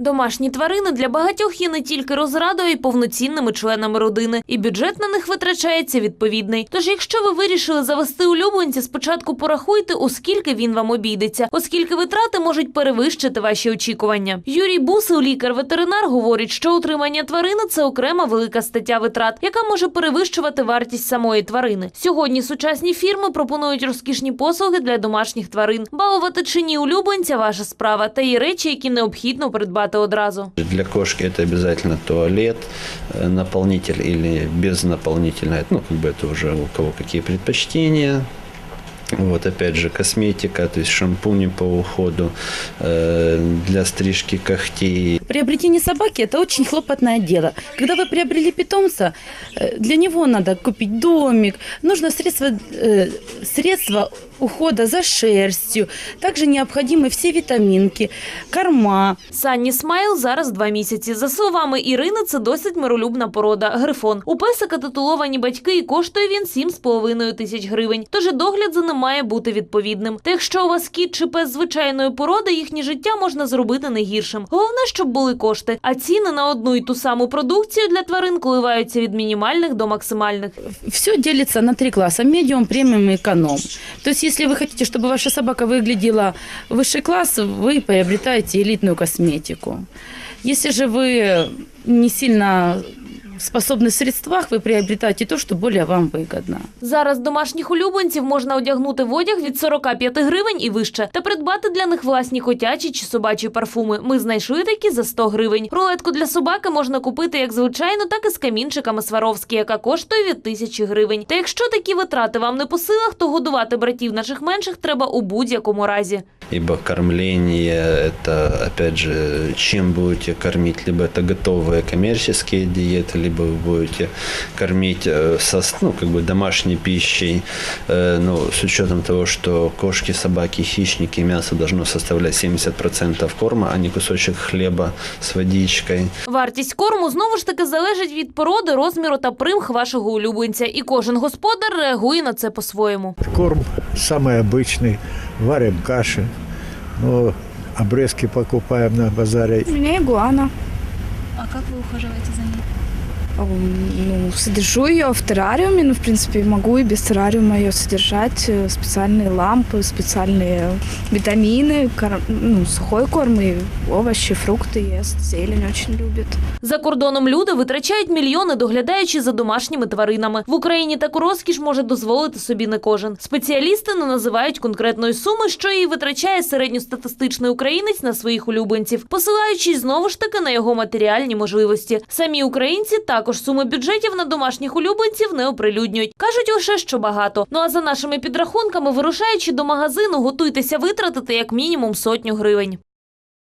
Домашні тварини для багатьох є не тільки розрадою, а й повноцінними членами родини, і бюджет на них витрачається відповідний. Тож, якщо ви вирішили завести улюбленця, спочатку порахуйте, у скільки він вам обійдеться, оскільки витрати можуть перевищити ваші очікування. Юрій Бусил, лікар-ветеринар, говорить, що утримання тварини це окрема велика стаття витрат, яка може перевищувати вартість самої тварини. Сьогодні сучасні фірми пропонують розкішні послуги для домашніх тварин. Балувати чи ні улюбленця ваша справа, та є речі, які необхідно придбати одразу. Для кошки это обязательно туалет, э, наполнитель или без наполнителя. Ну, как бы это уже у кого какие предпочтения. Вот опять же косметика, то есть шампуни по уходу, э, для стрижки когтей, Приобретение собаки – это очень хлопотное дело. Когда вы приобрели питомца, э, для него надо купить домик, нужно средства, э, средства ухода за шерстью, также необходимы все витаминки, корма. Санні Смайл зараз два місяці. За словами Ірини, це досить миролюбна порода – грифон. У песика титуловані батьки і коштує він 7,5 тисяч гривень. Тож і догляд за ним має бути відповідним. Та якщо у вас кіт чи пес звичайної породи, їхнє життя можна зробити не гіршим. Головне, щоб були кошти. А ціни на одну і ту саму продукцію для тварин коливаються від мінімальних до максимальних. Все делится на три класса – медиум, премиум и эконом. То есть, если вы хотите, чтобы ваша собака выглядела высший класс, вы приобретаете элитную косметику. Если же вы не сильно способны в средствах, вы приобретаете то, что более вам выгодно. Зараз домашніх улюбленців можна одягнути в одяг від 45 гривень і вище та придбати для них власні котячі чи собачі парфуми. Ми знайшли такі за 100 гривень. Рулетку для собаки можна купити як звичайну, так і з камінчиками Сваровські, яка коштує від тисячі гривень. Та якщо такі витрати вам не по силах, то годувати братів наших менших треба у будь-якому разі. ибо кормление это, опять же, чем будете кормить, либо это готовые коммерческие диеты, либо вы будете кормить э, со, ну, как бы домашней пищей, Э, ну, с учетом того, что кошки, собаки, хищники, мясо должно составлять 70% корма, а не кусочек хлеба с водичкой. Вартість корму знову ж таки залежить від породи, розміру та примх вашого улюбленця, і кожен господар реагує на це по-своєму. Корм самый обычный, варим каши, но обрезки покупаем на базаре. У меня игуана. А как вы ухаживаете за ней? А, Ну, содержу ее в террариуме, ну, в принципе, могу и без террариума ее содержать. Э, Специальные лампы, специальные витамины, кор- ну, сухой корм и овощи, фрукты ест, зелень очень любит. За кордоном люди витрачають мільйони, доглядаючи за домашніми тваринами. В Україні таку розкіш може дозволити собі не кожен. Спеціалісти не називають конкретної суми, що її витрачає середньостатистичний українець на своїх улюбленців, посилаючись знову ж таки на його матеріальні можливості. Самі українці також суми бюджетів на домашніх улюбленців не оприлюднюють. кажуть лише, що багато. Ну а за нашими підрахунками, вирушаючи до магазину, готуйтеся витратити як мінімум сотню гривень.